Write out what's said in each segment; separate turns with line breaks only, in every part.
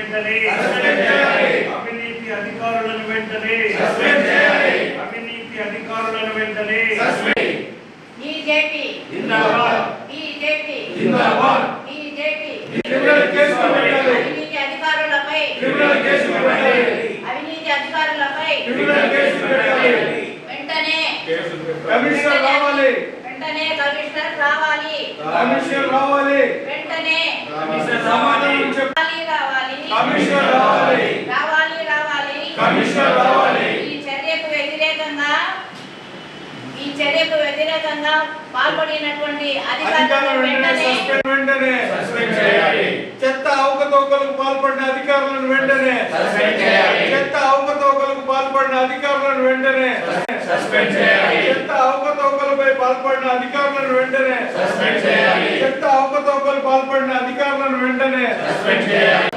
వెంటనే అవినీతి అధికారులను వెంటనే అవినీతి అధికారులను వెంటనే
కమిషనర్ రావాలి.
వెంటనే కమిషనర్ రావాలి.
కమిషనర్ రావాలి.
వెంటనే రావాలి రావాలి.
కమిషనర్ రావాలి
రావాలి రావాలి
కమిషనర్ రావాలి
ఈ చర్యకు వ్యతిరేకంగా ఈ చర్యకు వ్యతిరేకంగా పాల్పడినటువంటి అధికారులను
వెంటనే సస్పెండ్ చేయాలి చెత్త అవకతవకలకు పాల్పడిన అధికారులను వెంటనే
సస్పెండ్ చేయాలి.
చెత్త అవకతవకలకు పాల్పడిన అధికారులను వెంటనే
సస్పెండ్ చేయాలి.
చెత్త అవకతవకలపై పాల్పడిన అధికారులను వెంటనే
సస్పెండ్ చేయాలి.
చెత్త అవకతవకలు పాల్పడిన అధికారులను వెంటనే
సస్పెండ్ చేయాలి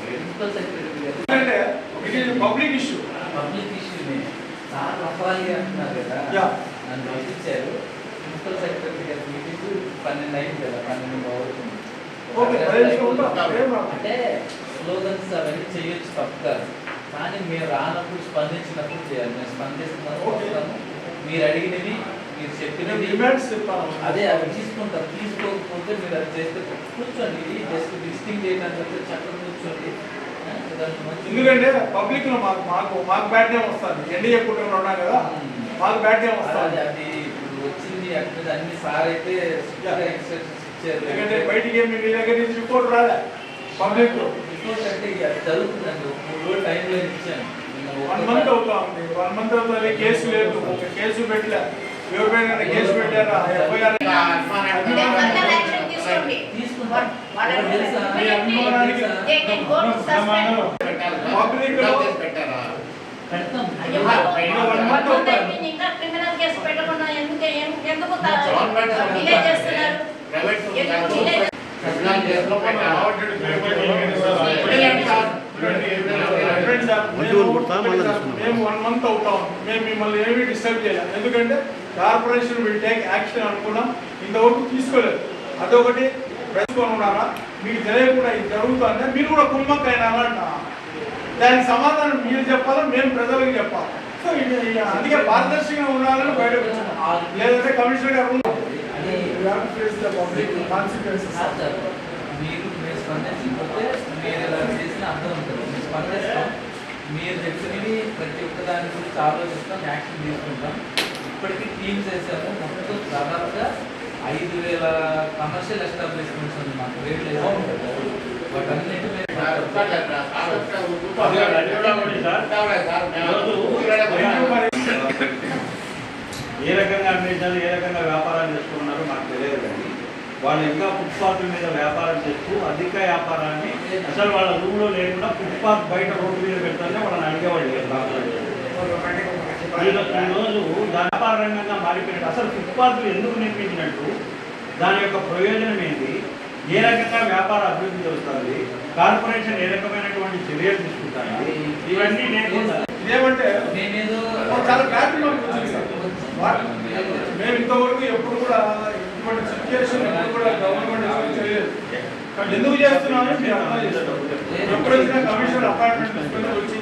ప్రిన్సిపల్ సెక్రటరీ గారు
అంటే it is public issue
public ఇష్యూని సార్ రఫాలి అంటున్నారు కదా
యా.
నన్ను పంపించారు ప్రిన్సిపల్ సెక్రటరీ గారి మీటింగ్ పన్నెండు అయింది కదా పన్నెండు
రాదు.
అంటే స్లోగన్స్ అవన్నీ చేయొచ్చు కాదు. కానీ మీరు రానప్పుడు స్పందించినప్పుడు చేయాలి. మేము స్పందిస్తున్నాము మీరు అడిగినవి మీరు చెప్పినవి అదే అవి తీసుకుంటారు తీసుకోకపోతే మీరు అది చేస్తే కూర్చోండి. ఇది జస్ట్ విజిటింగ్ చేయడానికి చక్కగా కూర్చోండి.
ఎందుకంటే పబ్లిక్లో మాకు మాకు మాకు బ్యాడ్ నేమ్ వస్తుంది. ఎన్డీఏ ఉన్నాం కదా. మాకు నేమ్
అది
వస్తుంది
అది ఇప్పుడు వచ్చింది అక్కడ అన్ని సార్ అయితే ఇచ్చారు.
ఎందుకంటే బయటికి ఏమి మీ దగ్గర నుంచి రిపోర్ట్ రాలే. పబ్లిక్
రిపోర్ట్ అంటే ఇక అది జరుగుతుందండి. మూడు రోజులు టైం లైన్ ఇచ్చాను.
వన్ మంత్ అవుతా ఉంది. వన్ మంత్ అవుతుంది కేసు లేదు. ఒక కేసు పెట్టలే. ఎవరిపైన కేసు పెట్టారా? ఎఫ్ఐఆర్. పబ్లిక్లో
పెడతాం
కొంత
అవుతుంది.
పెట్టకుండా ఎందుకు ఎందుకు డిలే చేస్తున్నారు? ఎందుకు డిలే
మేము- వన్ మంత్ అవుతా మేము మిమ్మల్ని ఏమీ డిస్టర్బ్ చేయాలి? ఎందుకంటే కార్పొరేషన్ విల్ టేక్ యాక్షన్ అనుకున్నాం. ఇంతవరకు తీసుకోలేదు. అదొకటి. ప్రశ్న ఉన్నారా మీకు తెలియకుండా ఇది జరుగుతుందంటే మీరు కూడా కుమ్మక్క అయినారా అంట దానికి సమాధానం మీరు చెప్పాలా? మేము ప్రజలకు చెప్పాలి? అందుకే పారదర్శకంగా ఉండాలని బయటకు లేదంటే కమిషనర్ గారు
మీరు మీరు స్పందించకపోతే మీరు ఇలా చేసిన అర్థం ఉంటుంది మీరు స్పందిస్తాం మీరు చెప్పినవి ప్రతి ఒక్క దాని గురించి ఆలోచిస్తాం యాక్షన్ తీసుకుంటాం ఇప్పటికీ టీమ్స్ వేసాము మొత్తం దాదాపుగా ఐదు వేల కమర్షియల్ ఎస్టాబ్లిష్మెంట్స్ ఉంది మాకు రేట్లు వాటన్నిటి మీద
ఏ అన్వేషణలు ఏ రకంగా వ్యాపారాలు చేసుకున్నారో మాకు తెలియదు కానీ వాళ్ళు ఇంకా ఫుట్పాత్ మీద వ్యాపారం చేస్తూ అధిక వ్యాపారాన్ని అసలు వాళ్ళ రూమ్లో లేకుండా ఫుట్పాత్ బయట రోడ్డు మీద పెడతానే వాళ్ళని అడిగేవాళ్ళు ఈరోజు వ్యాపార రంగంగా మారిపోయినట్టు అసలు ఫుట్పాత్లు ఎందుకు నిర్మించినట్టు దాని యొక్క ప్రయోజనం ఏంటి ఏ రకంగా వ్యాపార అభివృద్ధి జరుగుతుంది కార్పొరేషన్ ఏ రకమైనటువంటి చర్యలు తీసుకుంటాయి ఇవన్నీ లేకుండా
ఇదేమంటే చాలా మేము ఇంతవరకు ఎప్పుడు కూడా ఇటువంటి సిచ్యుయేషన్ ఎప్పుడు కూడా గవర్నమెంట్ చేయలేదు. ఎందుకు చేస్తున్నామని మీరు అర్థం చేసుకోవాలి ఎప్పుడు వచ్చినా కమిషనర్ అపాయింట్మెంట్ తీసుకొని వచ్చి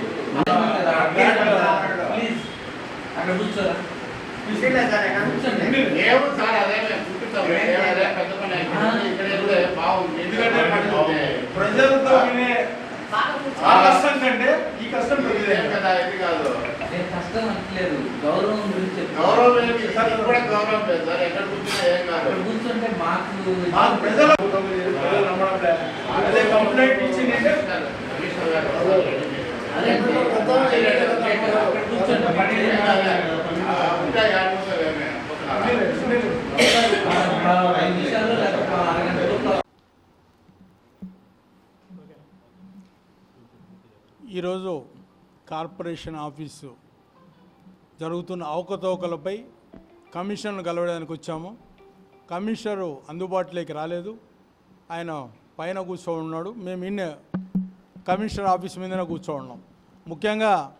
అక్కడ కూర్చోరా.
ప్రజలతో వినే
బాగా
ఆ.
కూర్చోండి.
కష్టం కంటే ఈ కష్టం
కదా ఇది కాదు.
నేను కష్టం అనట్లేదు. గౌరవం గురించి.
గౌరవం లేదు సార్ కూడా గౌరవం లేదు. సార్ ఎక్కడ కూర్చున్నా ఏం కాదు.
కూర్చుంటే మాకు
మాకు ప్రజల. అదే కంప్లైంట్ ఇచ్చిందంటే
కమిషనర్ గారు
అదే అక్కడ కూర్చోండి పని ఏం కాదు.
ఆ, ఉంటాయి ఆల్మోస్ట్ ఏమే.
సునీల్, సునీల్.
ఐదు నిమిషాలు లేకపోతే అరగంట లోపల
ఈరోజు కార్పొరేషన్ ఆఫీసు జరుగుతున్న అవకతవకలపై కమిషన్ను కలవడానికి వచ్చాము. కమిషనరు అందుబాటులోకి రాలేదు. ఆయన పైన కూర్చో ఉన్నాడు మేము ఇన్న కమిషనర్ ఆఫీస్ మీదనే కూర్చో ఉన్నాం ముఖ్యంగా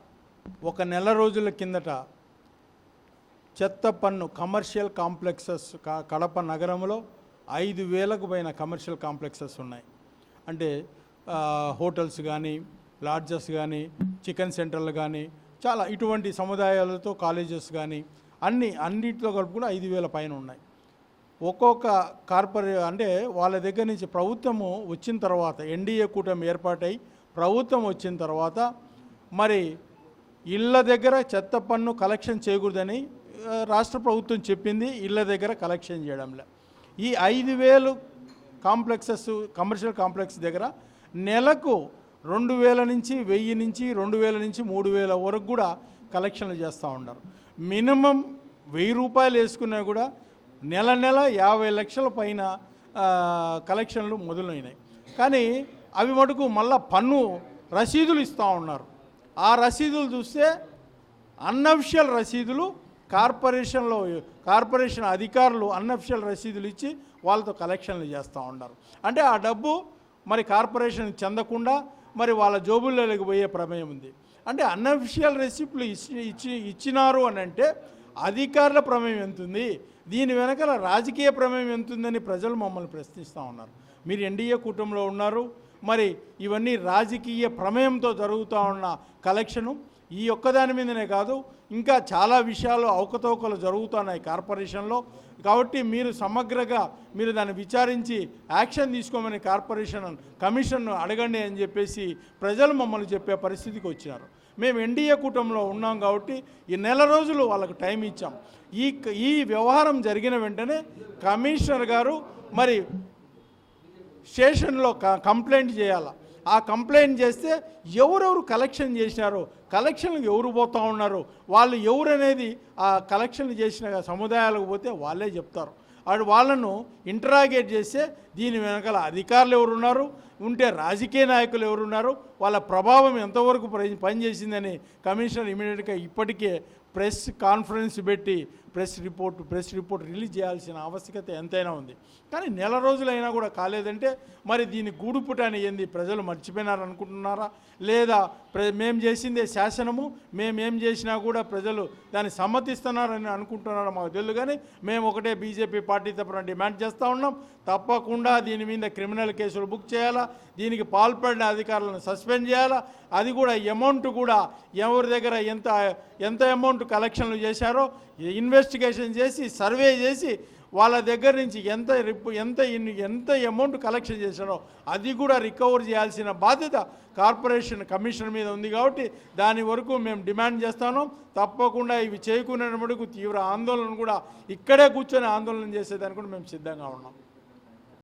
ఒక నెల రోజుల కిందట చెత్త పన్ను కమర్షియల్ కాంప్లెక్సెస్ కడప నగరంలో ఐదు వేలకు పైన కమర్షియల్ కాంప్లెక్సెస్ ఉన్నాయి. అంటే
హోటల్స్ కానీ లాడ్జెస్ కానీ చికెన్ సెంటర్లు కానీ చాలా ఇటువంటి సముదాయాలతో కాలేజెస్ కానీ అన్ని అన్నింటితో కలుపుకుని కూడా ఐదు వేల పైన ఉన్నాయి. ఒక్కొక్క కార్పొరే అంటే వాళ్ళ దగ్గర నుంచి ప్రభుత్వము వచ్చిన తర్వాత ఎన్డీఏ కూటమి ఏర్పాటై ప్రభుత్వం వచ్చిన తర్వాత మరి ఇళ్ళ దగ్గర చెత్త పన్ను కలెక్షన్ చేయకూడదని రాష్ట్ర ప్రభుత్వం చెప్పింది ఇళ్ళ దగ్గర కలెక్షన్ చేయడంలో. ఈ ఐదు వేలు కాంప్లెక్సెస్ కమర్షియల్ కాంప్లెక్స్ దగ్గర నెలకు రెండు వేల నుంచి వెయ్యి నుంచి రెండు వేల నుంచి మూడు వేల వరకు కూడా కలెక్షన్లు చేస్తూ ఉన్నారు. మినిమం వెయ్యి రూపాయలు వేసుకున్నా కూడా నెల నెల యాభై లక్షల పైన కలెక్షన్లు మొదలైనాయి. కానీ అవి మటుకు మళ్ళా పన్ను రసీదులు ఇస్తూ ఉన్నారు. ఆ రసీదులు చూస్తే అన్అఫిషియల్ రసీదులు కార్పొరేషన్లో కార్పొరేషన్ అధికారులు అన్అఫిషియల్ రసీదులు ఇచ్చి వాళ్ళతో కలెక్షన్లు చేస్తూ ఉన్నారు. అంటే ఆ డబ్బు మరి కార్పొరేషన్ చెందకుండా మరి వాళ్ళ జోబుల్లోకి పోయే ప్రమేయం ఉంది. అంటే అన్అఫిషియల్ రెసిప్ట్లు ఇచ్చి ఇచ్చి ఇచ్చినారు అని అంటే అధికారుల ప్రమేయం ఎంతుంది. దీని వెనకాల రాజకీయ ప్రమేయం ఎంతుందని ప్రజలు మమ్మల్ని ప్రశ్నిస్తూ ఉన్నారు. మీరు ఎన్డీఏ కూటమిలో ఉన్నారు. మరి ఇవన్నీ రాజకీయ ప్రమేయంతో జరుగుతూ ఉన్న కలెక్షను ఈ ఒక్కదాని మీదనే కాదు ఇంకా చాలా విషయాలు అవకతవకలు జరుగుతున్నాయి కార్పొరేషన్లో. కాబట్టి మీరు సమగ్రగా మీరు దాన్ని విచారించి యాక్షన్ తీసుకోమని కార్పొరేషన్ కమిషన్ను అడగండి అని చెప్పేసి ప్రజలు మమ్మల్ని చెప్పే పరిస్థితికి వచ్చినారు. మేము ఎన్డీఏ కూటమిలో ఉన్నాం కాబట్టి ఈ నెల రోజులు వాళ్ళకు టైం ఇచ్చాం. ఈ ఈ వ్యవహారం జరిగిన వెంటనే కమిషనర్ గారు మరి స్టేషన్లో క- కంప్లైంట్ చేయాలా? ఆ కంప్లైంట్ చేస్తే ఎవరెవరు కలెక్షన్ చేసినారో కలెక్షన్లకు ఎవరు పోతూ ఉన్నారు వాళ్ళు ఎవరు అనేది ఆ కలెక్షన్ చేసిన సముదాయాలకు పోతే వాళ్ళే చెప్తారు. అటు వాళ్ళను ఇంటరాగేట్ చేస్తే దీని వెనకాల అధికారులు ఎవరున్నారు ఉంటే రాజకీయ నాయకులు ఎవరున్నారు వాళ్ళ ప్రభావం ఎంతవరకు పనిచేసిందని కమిషనర్ ఇమీడియట్గా ఇప్పటికే ప్రెస్ కాన్ఫరెన్స్ పెట్టి press report press report release చేయాల్సిన ఆవశ్యకత ఎంతైనా ఉంది. కానీ నెల రోజులైనా కూడా కాలేదంటే మరి దీని గూడుపుటాన్ని ఏంది? ప్రజలు మర్చిపోయినారనుకుంటున్నారా? లేదా ప్ర మేము చేసిందే శాసనము మేమేం చేసినా కూడా ప్రజలు దాన్ని సమ్మతిస్తున్నారని అనుకుంటున్నారో? మాకు తెలియదు కానీ మేము ఒకటే బీజేపీ పార్టీ తరపున డిమాండ్ చేస్తూ ఉన్నాం. తప్పకుండా దీని మీద క్రిమినల్ కేసులు బుక్ చేయాలా? దీనికి పాల్పడిన అధికారులను సస్పెండ్ చేయాలా? అది కూడా అమౌంట్ కూడా ఎవరి దగ్గర ఎంత ఎంత అమౌంట్ కలెక్షన్లు చేశారో ఇన్వెస్టిగేషన్ చేసి సర్వే చేసి వాళ్ళ దగ్గర నుంచి ఎంత రిప్ ఎంత ఎంత అమౌంట్ కలెక్షన్ చేశారో అది కూడా రికవర్ చేయాల్సిన బాధ్యత కార్పొరేషన్ కమిషన్ మీద ఉంది కాబట్టి దాని వరకు మేము డిమాండ్ చేస్తాను. తప్పకుండా ఇవి చేయకునేటప్పుడు తీవ్ర ఆందోళన కూడా ఇక్కడే కూర్చొని ఆందోళన చేసేదానికి కూడా మేము సిద్ధంగా ఉన్నాం.